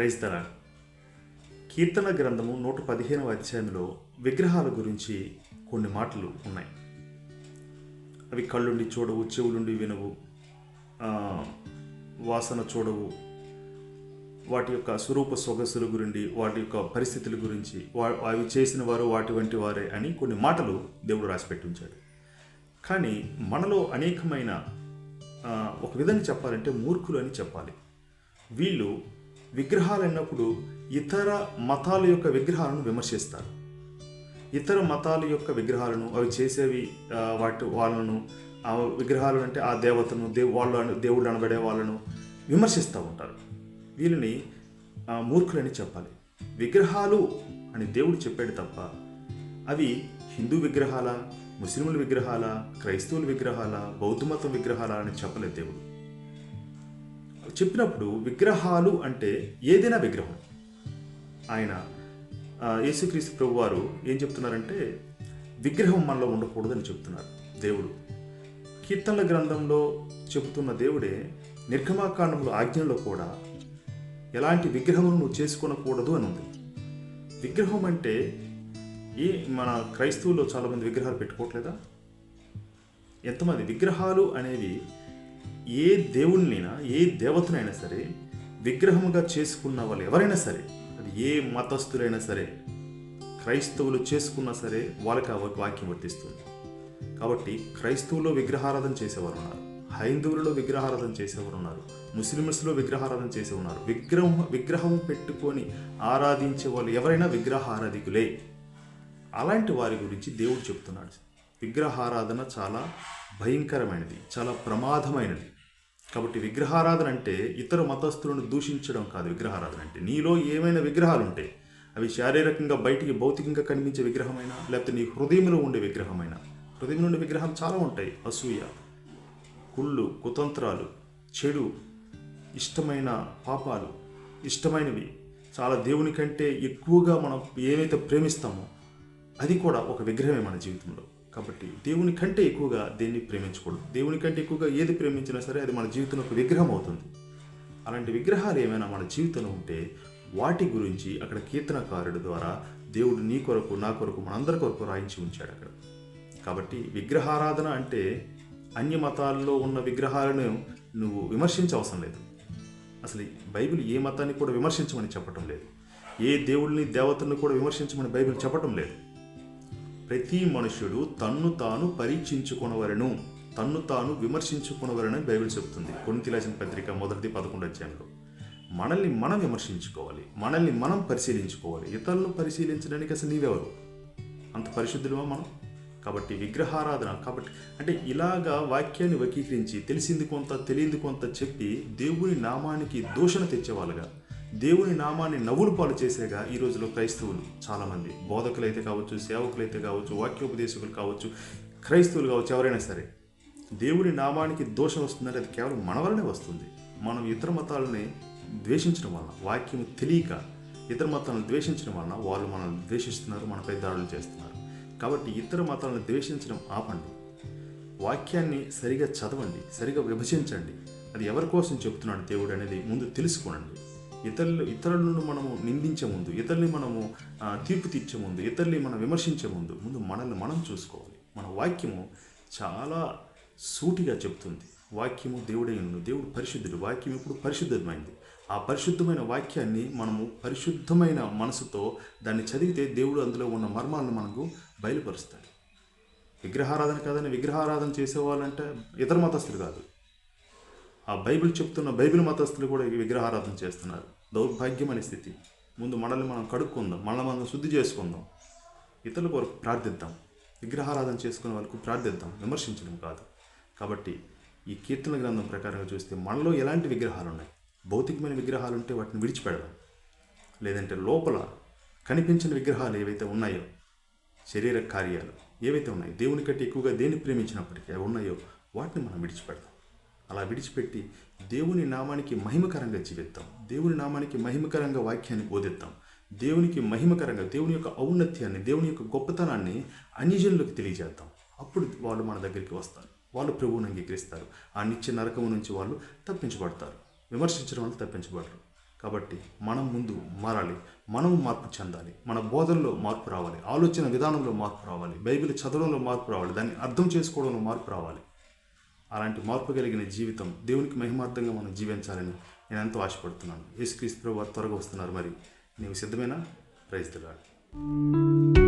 Praise కీర్తన గ్రంథము నూట పదిహేనవ అధ్యాయంలో విగ్రహాల గురించి కొన్ని మాటలు ఉన్నాయి. అవి కళ్ళుండి చూడవు చెవులుండి వినవు వాసన చూడవు. వాటి యొక్క స్వరూప సొగసుల గురించి వాటి యొక్క పరిస్థితుల గురించి వా- అవి చేసిన వారు వాటి వంటి వారే అని కొన్ని మాటలు దేవుడు రాసిపెట్టి ఉంచాడు. కానీ మనలో అనేకమైన ఒక విధంగా చెప్పాలంటే మూర్ఖులు అని చెప్పాలి. వీళ్ళు విగ్రహాలు అన్నప్పుడు ఇతర మతాల యొక్క విగ్రహాలను విమర్శిస్తారు. ఇతర మతాల యొక్క విగ్రహాలను అవి చేసేవి వాటి వాళ్ళను ఆ విగ్రహాలు అంటే ఆ దేవతను దేవు వాళ్ళు దేవుళ్ళు అనబడే వాళ్ళను విమర్శిస్తూ ఉంటారు. వీళ్ళని మూర్ఖులని చెప్పాలి. విగ్రహాలు అని దేవుడు చెప్పాడు తప్ప అవి హిందూ విగ్రహాల ముస్లింల విగ్రహాల క్రైస్తవుల విగ్రహాల బౌద్ధ మతం విగ్రహాల అని చెప్పలేదు దేవుడు. చెప్పినప్పుడు విగ్రహాలు అంటే ఏదైనా విగ్రహం. ఆయన యేసుక్రీస్తు ప్రభు వారు ఏం చెప్తున్నారంటే విగ్రహం మనలో ఉండకూడదని చెప్తున్నారు దేవుడు. కీర్తనల గ్రంథంలో చెబుతున్న దేవుడే నిర్గమాకాండంలో ఆజ్ఞలో కూడా ఎలాంటి విగ్రహమును నువ్వు చేసుకొనకూడదు అని ఉంది. విగ్రహం అంటే ఏ మన క్రైస్తవుల్లో చాలామంది విగ్రహాలు పెట్టుకోవట్లేదా? ఎంతమంది విగ్రహాలు అనేవి ఏ దేవుణ్ణైనా ఏ దేవతనైనా సరే విగ్రహముగా చేసుకున్న వాళ్ళు ఎవరైనా సరే అది ఏ మతస్థులైనా సరే క్రైస్తవులు చేసుకున్నా సరే వాళ్ళకి ఆ వాక్యం వర్తిస్తుంది. కాబట్టి క్రైస్తవుల్లో విగ్రహారాధన చేసేవారు ఉన్నారు హైందువులలో విగ్రహారాధన చేసేవారు ఉన్నారు ముస్లిమ్స్లో విగ్రహారాధన చేసే ఉన్నారు. విగ్రహం విగ్రహం పెట్టుకొని ఆరాధించే వాళ్ళు ఎవరైనా విగ్రహారాధికులే అలాంటి వారి గురించి దేవుడు చెప్తున్నాడు. విగ్రహారాధన చాలా భయంకరమైనది చాలా ప్రమాదమైనది. కాబట్టి విగ్రహారాధన అంటే ఇతర మతస్థులను దూషించడం కాదు విగ్రహారాధన అంటే. నీలో ఏమైనా విగ్రహాలు ఉంటాయి అవి శారీరకంగా బయటికి భౌతికంగా కనిపించే విగ్రహమైనా లేకపోతే నీ హృదయంలో ఉండే విగ్రహమైనా. హృదయం నుండి విగ్రహాలు చాలా ఉంటాయి. అసూయ కుళ్ళు కుతంత్రాలు చెడు ఇష్టమైన పాపాలు ఇష్టమైనవి. చాలా దేవుని కంటే ఎక్కువగా మనం ఏవైతే ప్రేమిస్తామో అది కూడా ఒక విగ్రహమే మన జీవితంలో. కాబట్టి దేవుని కంటే ఎక్కువగా దేన్ని ప్రేమించకూడదు. దేవుని కంటే ఎక్కువగా ఏది ప్రేమించినా సరే అది మన జీవితంలో ఒక విగ్రహం అవుతుంది. అలాంటి విగ్రహాలు ఏమైనా మన జీవితంలో ఉంటే వాటి గురించి అక్కడ కీర్తనకారుడి ద్వారా దేవుడు నీ కొరకు నా కొరకు మనందరి కొరకు రాయించి ఉంచాడు అక్కడ. కాబట్టి విగ్రహారాధన అంటే అన్య మతాల్లో ఉన్న విగ్రహాలను నువ్వు విమర్శించవసరం లేదు. అసలు బైబిల్ ఏ మతాన్ని కూడా విమర్శించమని చెప్పటం లేదు. ఏ దేవుడిని దేవతలను కూడా విమర్శించమని బైబిల్ చెప్పటం లేదు. ప్రతి మనుష్యుడు తన్ను తాను పరీక్షించుకొనవలను తన్ను తాను విమర్శించుకొనవలనని బైబిల్ చెబుతుంది. కొనితిలాసిన పత్రిక మొదటిది పదకొండు అధ్యాయంలో. మనల్ని మనం విమర్శించుకోవాలి మనల్ని మనం పరిశీలించుకోవాలి. ఇతరులను పరిశీలించడానికి అసలు నీవెవరు? అంత పరిశుద్ధులమా మనం? కాబట్టి విగ్రహారాధన కాబట్టి అంటే ఇలాగా వాక్యాన్ని వకీకరించి తెలిసింది కొంత తెలియంది కొంత చెప్పి దేవుని నామానికి దూషణ తెచ్చేవాళ్ళుగా. దేవుని నామాన్ని నవ్వులు పాలు చేసేగా ఈ రోజులో క్రైస్తవులు చాలామంది. బోధకులైతే కావచ్చు సేవకులైతే కావచ్చు వాక్యోపదేశకులు కావచ్చు క్రైస్తవులు కావచ్చు ఎవరైనా సరే. దేవుని నామానికి దోషం వస్తుందంటే అది కేవలం మన వల్లనే వస్తుంది. మనం ఇతర మతాలని ద్వేషించడం వలన వాక్యం తెలియక ఇతర మతాలను ద్వేషించడం వలన వాళ్ళు మనల్ని ద్వేషిస్తున్నారు మనపై దాడులు చేస్తున్నారు. కాబట్టి ఇతర మతాలను ద్వేషించడం ఆపండి. వాక్యాన్ని సరిగా చదవండి సరిగా విభజించండి. అది ఎవరి కోసం చెప్తున్నాడు దేవుడు అనేది ముందు తెలుసుకోనండి. ఇతరులు ఇతరులను మనము నిందించే ముందు ఇతరుల్ని మనము తీర్పు తీర్చే ముందు ఇతరుల్ని మనం విమర్శించే ముందు ముందు మనల్ని మనం చూసుకోవాలి. మన వాక్యము చాలా సూటిగా చెప్తుంది. వాక్యము దేవుడే ఉండు దేవుడు పరిశుద్ధుడు వాక్యం ఇప్పుడు పరిశుద్ధమైంది. ఆ పరిశుద్ధమైన వాక్యాన్ని మనము పరిశుద్ధమైన మనసుతో దాన్ని చదివితే దేవుడు అందులో ఉన్న మర్మాలను మనకు బయలుపరుస్తాడు. విగ్రహారాధన కాదని విగ్రహారాధన చేసేవాళ్ళంటే ఇతర మతస్థులు కాదు. ఆ బైబిల్ చెప్తున్న బైబిల్ మతస్థులు కూడా ఈ విగ్రహారాధన చేస్తున్నారు. దౌర్భాగ్యమైన స్థితి. ముందు మనల్ని మనం కడుక్కుందాం మనల్ని మనం శుద్ధి చేసుకుందాం. ఇతరుల కొరకు ప్రార్థిద్దాం. విగ్రహారాధన చేసుకునే వాళ్ళకు ప్రార్థిద్దాం. విమర్శించడం కాదు. కాబట్టి ఈ కీర్తన గ్రంథం ప్రకారంగా చూస్తే మనలో ఎలాంటి విగ్రహాలు ఉన్నాయి భౌతికమైన విగ్రహాలు ఉంటే వాటిని విడిచిపెడదాం. లేదంటే లోపల కనిపించిన విగ్రహాలు ఏవైతే ఉన్నాయో శరీర కార్యాలు ఏవైతే ఉన్నాయో దేవుని కంటే ఎక్కువగా దేన్ని ప్రేమించినప్పటికీ అవి ఉన్నాయో వాటిని మనం విడిచిపెడదాం. అలా విడిచిపెట్టి దేవుని నామానికి మహిమకరంగా జీవిద్దాం. దేవుని నామానికి మహిమకరంగా వాక్యాన్ని బోధిద్దాం. దేవునికి మహిమకరంగా దేవుని యొక్క ఔన్నత్యాన్ని దేవుని యొక్క గొప్పతనాన్ని అన్యజనులకు తెలియజేద్దాం. అప్పుడు వాళ్ళు మన దగ్గరికి వస్తారు. వాళ్ళు ప్రభువుని అంగీకరిస్తారు. ఆ నిత్య నరకము నుంచి వాళ్ళు తప్పించబడతారు. విమర్శించడం వల్ల తప్పించబడరు. కాబట్టి మనం ముందు మారాలి. మనం మార్పు చెందాలి. మన బోధనలో మార్పు రావాలి. ఆలోచన విధానంలో మార్పు రావాలి. బైబిల్ చదవడంలో మార్పు రావాలి. దాన్ని అర్థం చేసుకోవడంలో మార్పు రావాలి. అలాంటి మార్పు కలిగిన జీవితం దేవునికి మహిమార్థంగా మనం జీవించాలని నేను ఎంతో ఆశపడుతున్నాను. యేసుక్రీస్తు ప్రభు త్వరగా వస్తున్నారు మరి. నీవు సిద్ధమేనా? ప్రైజ్ దిగాడు